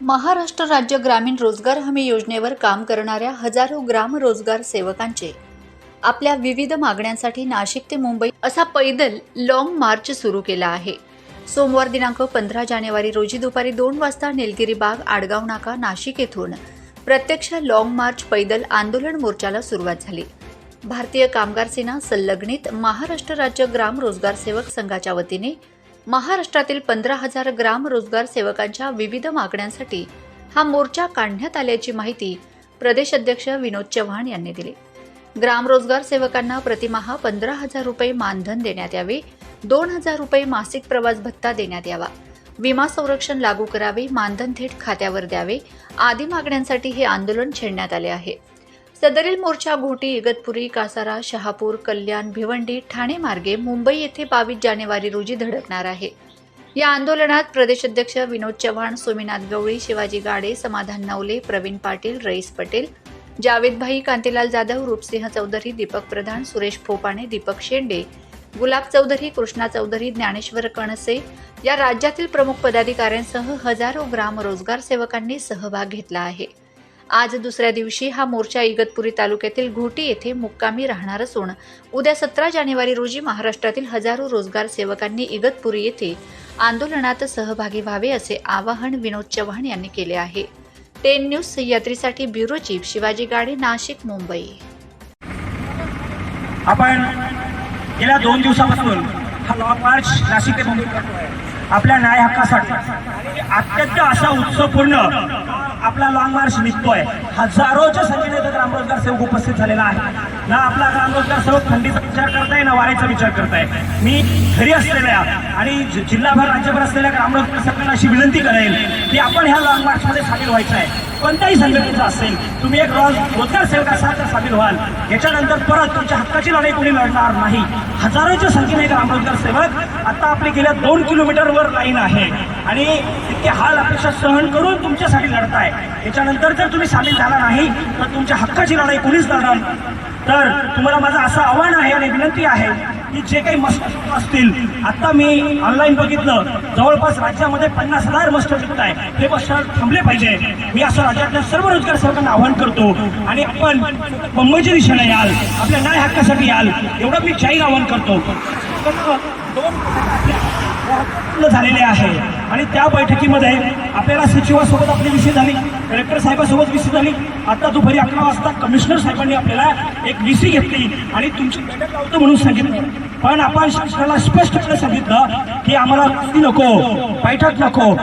महाराष्ट्र राज्य ग्रामीण रोजगार हमी योजनेवर काम करणाऱ्या हजारो ग्राम रोजगार सेवकांचे आपल्या विविध मागण्यांसाठी नाशिक ते मुंबई असा पैदल लाँग मार्च सुरू केला आहे. सोमवार दिनांक पंधरा जानेवारी रोजी दुपारी दोन वाजता निलगिरी बाग आडगाव नाका नाशिक येथून प्रत्यक्ष लाँग मार्च पैदल आंदोलन मोर्चाला सुरुवात झाली. भारतीय कामगार सेना संलग्नित महाराष्ट्र राज्य ग्राम रोजगार सेवक संघाच्या वतीने महाराष्ट्रातील पंधरा हजार ग्राम रोजगार सेवकांच्या विविध मागण्यांसाठी हा मोर्चा काढण्यात आल्याची माहिती प्रदेश अध्यक्ष विनोद चव्हाण यांनी दिली. ग्राम रोजगार सेवकांना प्रतिमाहा पंधरा हजार रुपये मानधन देण्यात यावे दोन हजार रुपये मासिक प्रवास भत्ता देण्यात यावा विमा संरक्षण लागू करावे मानधन थेट खात्यावर द्यावे आदी मागण्यांसाठी हे आंदोलन छेडण्यात आले आहे. सदरील मोर्चा घोटी इगतपुरी कासारा शहापूर कल्याण भिवंडी ठाणे मार्गे मुंबई येथे बावीस जानेवारी रोजी धडकणार आहे. या आंदोलनात प्रदेशाध्यक्ष विनोद चव्हाण सोमीनाथ गवळी शिवाजी गाडे समाधान नवले प्रवीण पाटील रईस पटेल जावेदभाई कांतीलाल जाधव रूपसिंह चौधरी दीपक प्रधान सुरेश फोपाणे दीपक शेंडे गुलाब चौधरी कृष्णा चौधरी ज्ञानेश्वर कणसे या राज्यातील प्रमुख पदाधिकाऱ्यांसह हजारो ग्राम रोजगार सेवकांनी सहभाग घेतला आहे. आज दुसऱ्या दिवशी हा मोर्चा इगतपुरी तालुक्यातील घोटी येथे मुक्कामी राहणार असून उद्या सतरा जानेवारी रोजी महाराष्ट्रातील हजारो रोजगार सेवकांनी इगतपुरी येथे आंदोलनात सहभागी व्हावे असे आवाहन विनोद चव्हाण यांनी केले आहे. टेन न्यूज सह्याद्रीसाठी ब्युरो चीफ शिवाजी गाडे नाशिक मुंबई. आपण गेल्या दोन दिवसापासून हा लॉंग मार्च नाशिक ते मुंबई आपल्या न्याय हक्कासाठी. अत्यंत असा उत्सवपूर्ण आपला लॉंग मार्च निघतोय. हजारोच्या संख्येने इथं ग्रामरोजगार सेवक उपस्थित झालेला आहे. ना आपला ग्रामरोजगार सेवक थंडीचा विचार करताय ना वाऱ्याचा विचार करताय. मी घरी असलेल्या आणि जिल्हाभर राज्यभर असलेल्या ग्रामरोजगार सेवकांना अशी विनंती करेल की आपण ह्या लॉंग मार्चमध्ये सामील व्हायचं आहे. कोणत्याही संघटनेचा असेल तुम्ही एक रोज रोजगार सेवक असाल तर सामील व्हाल. याच्यानंतर परत तुमच्या हक्काची लढाई कोणी लढणार नाही. हजारोच्या संख्येने ग्रामरोजगार सेवक आता आपली गेल्या दोन किलोमीटरवर लाईन आहे. आणि इतके हाल अपेक्षा सहन करून तुमच्यासाठी लढताय. याच्यानंतर जर तुम्ही सामील झाला नाही तर तुमच्या हक्काची लढाई कोणीच लढणार? तर तुम्हाला माझं असं आव्हान आहे आणि विनंती आहे की जे काही मस्त असतील. आता मी ऑनलाईन बघितलं जवळपास राज्यामध्ये पन्नास हजार मस्त विकत आहे हे मस्त थांबले पाहिजे. मी असं राज्यातल्या सर्व रोजगार सरकारना आवाहन करतो. आणि आपण मुंबईच्या दिशेने याल आपल्या न्याय हक्कासाठी याल एवढं मी जाहीर आवाहन करतो. दोन झालेले आहे. आणि त्या बैठकीमध्ये आपल्याला सचिवासोबत आपली विषय झाली कलेक्टर साहेबासोबत विषय झाली. आता दुपारी अकरा वाजता कमिशनर साहेबांनी आपल्याला एक विसी घेतली आणि तुमची बैठक लावतो म्हणून सांगितलं. पण आपण शासनाला स्पष्टपणे सांगितलं की आम्हाला ती नको बैठक नको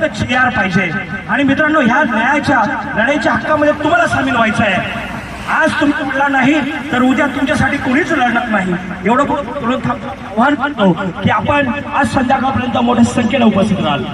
तर जी आर पाहिजे. आणि मित्रांनो ह्या न्यायाच्या लढाईच्या हक्कामध्ये तुम्हाला सामील व्हायचं आहे आज तुम्ही लढला नाही तर उद्या तुमच्यासाठी कोणीच लढणार नाही. एवढं आव्हान करतो की आपण आज संध्याकाळपर्यंत मोठ्या संख्येने उपस्थित राहाल.